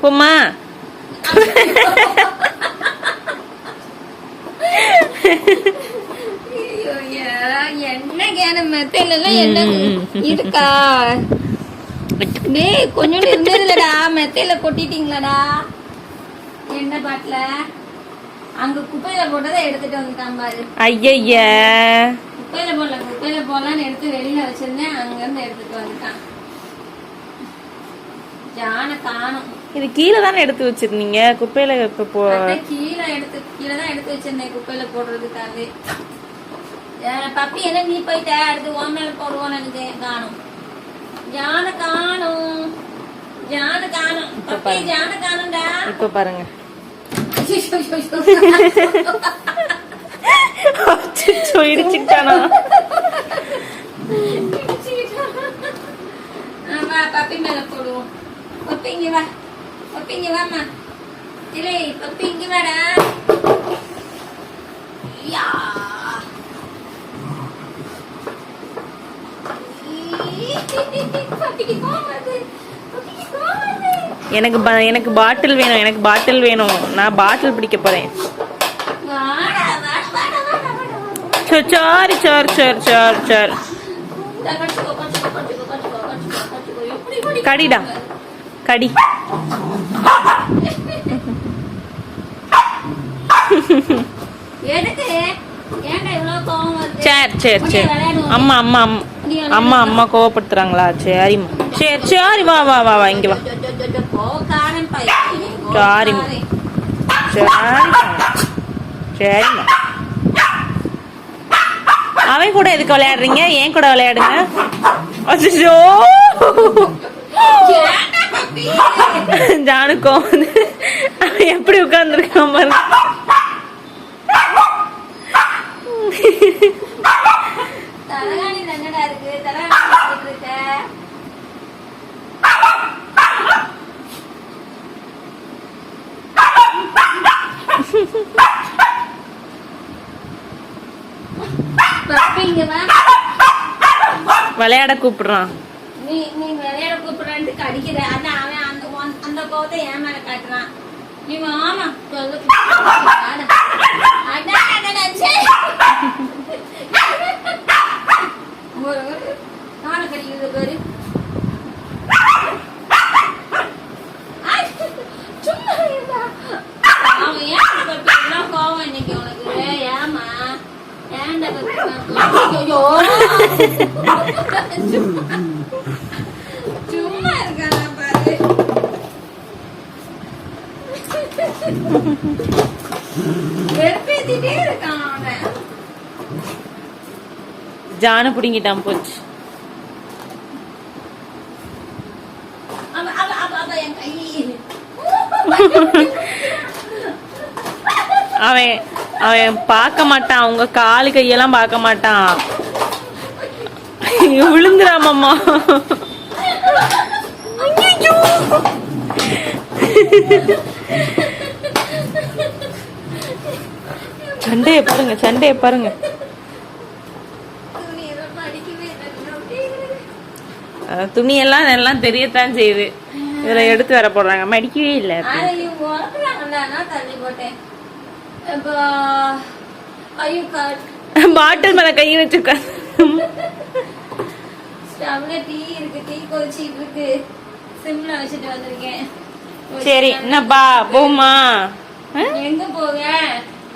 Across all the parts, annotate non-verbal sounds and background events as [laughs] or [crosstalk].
போம்மா என்ன கேன மெத்தையில எல்லாம் என்ன இருக்கா? டேய் கொஞ்சோண்டு இருந்ததுலடா மெத்தையில கொட்டிட்டீங்களாடா. என்ன பாட்டுல? அங்க குப்பையில போட்டதை எடுத்துட்டு வந்துட்டான் பாரு. ஐயய்ய குப்பையில போடல குப்பையில போடலான்னு எடுத்து வெளியில வச்சிருந்தேன். அங்க இருந்து எடுத்துட்டு வந்துட்டான். ஜான காணும். இது கீழே தானே எடுத்து வச்சிருந்தீங்க? குப்பையில இப்ப போ கீழே எடுத்து கீழே தான் எடுத்து வச்சிருந்தேன் குப்பையில போடுறதுக்காக பப்பி என்ன நீ போயிட்ட அடுத்து மேல போடுவோம் எனக்கு காணும். ஜான காணும். ஜான காணும். பப்பி ஜான காணும்டா. இப்ப பாருங்க. அச்சச்சோ, இடிச்சுட்டானா வா பப்பி மேல போடுவோம் பப்பி இங்க வா பப்பி இங்க வாமா இல்லை பப்பி இங்க வாடா யா பப்பிக்கு கோவம் வருது பப்பிக்கு கோவம் வருது எனக்கு எனக்கு பாட்டில் வேணும் எனக்கு பாட்டில் வேணும். நான் பாட்டில் பிடிக்க போறேன். Sorry sorry sorry sorry sorry கடிடா. கடி. சரி சரி சரி. அம்மா அம்மா அம்மா அம்மா அம்மா கோவப்படுத்துறாங்களா? சரிம்மா சரி சரி வா வா வா வா இங்க வா. ஜோ, சாரிம்மா. சரிம்மா சரிம்மா அவன் கூட எதுக்கு விளையாடுறீங்க? ஏன் கூட விளையாடுங்க? அச்சோ ஜானுக்கோ எப்படி உட்கார்ந்துருக்கான் பாருங்க விளையாட கூப்பிடுறான். நீ நீ விளையாட கூப்பிடுறான்ட்டு கடிக்கிற. ஆனா அவன் அந்த அந்த கோவத்தை என் மேல காட்டுறான். நீ ஆமா. சொல்லு வாடா. அடா, அடடா, சே. ஒரு ஒரு நானு கடிக்கிறது பாரு ஐ, சும்மா இருடா. அவன் ஏன் பப்பி இவ்வளவு கோவம் இன்னைக்கு உனக்கு ஏமா ஏன்டா பப்பி ஐயோ சும்மா இருக்கானா பாரு வெறுப்பேத்திட்டே இருக்கான் அவன் ஜானு பிடுங்கிட்டான் போச்சு. அவன் அவன் பார்க்க மாட்டான் அவங்க காலு கையெல்லாம் பார்க்க மாட்டான். விழுந்துடாமம்மா ஐயையோ. சண்டைய பாருங்க சண்டைய பாருங்க. துணியெல்லாம் எல்லாம் தெரியத்தான் செய்யுது. இதுல எடுத்து வர போடுறாங்க. மடிக்கவே இல்லை பாட்டில் மேல கை வச்சிருக்க ஸ்டவ்ல டீ இருக்கு. டீ கொதிச்சிட்டு இருக்கு சிம்ல வச்சுட்டு வந்திருக்கேன். சரி என்னப்பா போமா? எங்க போக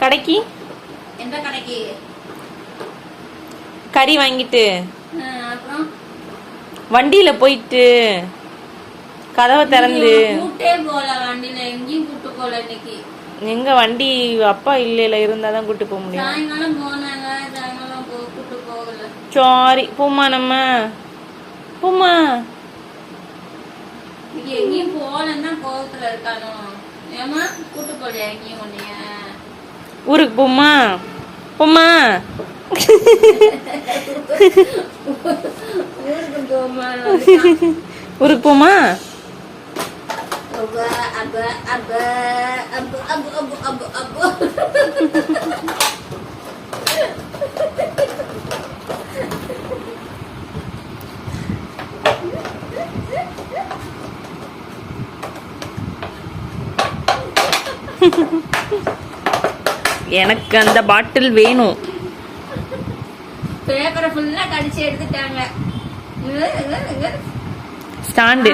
கடைக்கு? எந்த கடைக்கு? கறி வாங்கிட்டு. வண்டியில போயிட்டு. கதவை திறந்து. நீங்க கூட்டே போல வண்டியில. எங்கேயும் கூட்டு போல இன்னைக்கு. எங்க வண்டி அப்பா இல்லையில இருந்தாதான் கூட்டு போக முடியும். சாயங்காலம் போனாங்க சாயங்காலம் போ கூட்டு போகல. சாரி போமா நம்ம. போமா எங்கேயும் போகலன்னா கோவத்துல இருக்கானோ? ஏமா கூட்டு போலியா எங்கேயும் உன்னைய? ஊருக்கு போமா போமா ஊருக்கு போமா ஊருக்கு போமா அப்பு அப்பு அப்பு அப்பு அப்பு அப்பு அப்பு எனக்கு அந்த பாட்டில் வேணும் பேப்பரை ஃபுல்லா கடிச்சு எடுத்துட்டாங்க. ஸ்டாண்டு.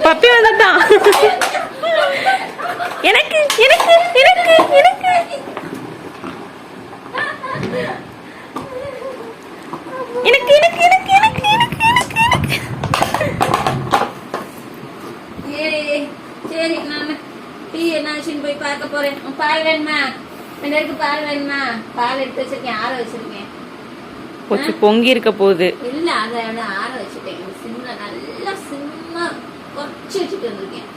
பப்பி எனக்கு எனக்கு எனக்கு எனக்கு எனக்கு எனக்கு எனக்கு எனக்கு எனக்கு எனக்கு எனக்கு ஏய், சரி நான் டீ என்னாச்சுன்னு போய் பார்க்க போறேன். பால் வேணுமா? பேருக்கு பால் வேணுமா? பால் எடுத்து வச்சிருக்கேன் ஆற வச்சிருக்கேன். கொச்சு பொங்கி இருக்க போகுது. இல்ல அதை ஆற வச்சுட்டேன். சிம்ல நல்லா சிம்மா குறைச்சி வச்சுட்டு வந்திருக்கேன்.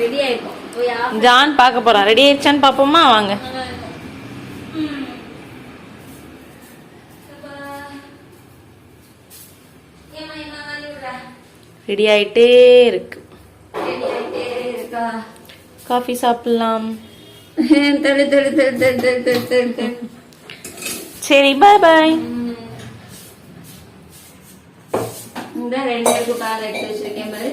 ரெடி ஆயிருக்கும். ஜான் பார்க்க போறான். ரெடி ஆயிடுச்சான்னு பாப்போமா வாங்க. ரெடி ஆயிட்டே இருக்கு. ரெடி ஆயிட்டே இருக்கா? காஃபி சாப்பிடலாம் [laughs] சரி பாய் பாய் ரெண்டு பேருக்கு பால் எடுத்து வச்சிருக்கேன் பாரு.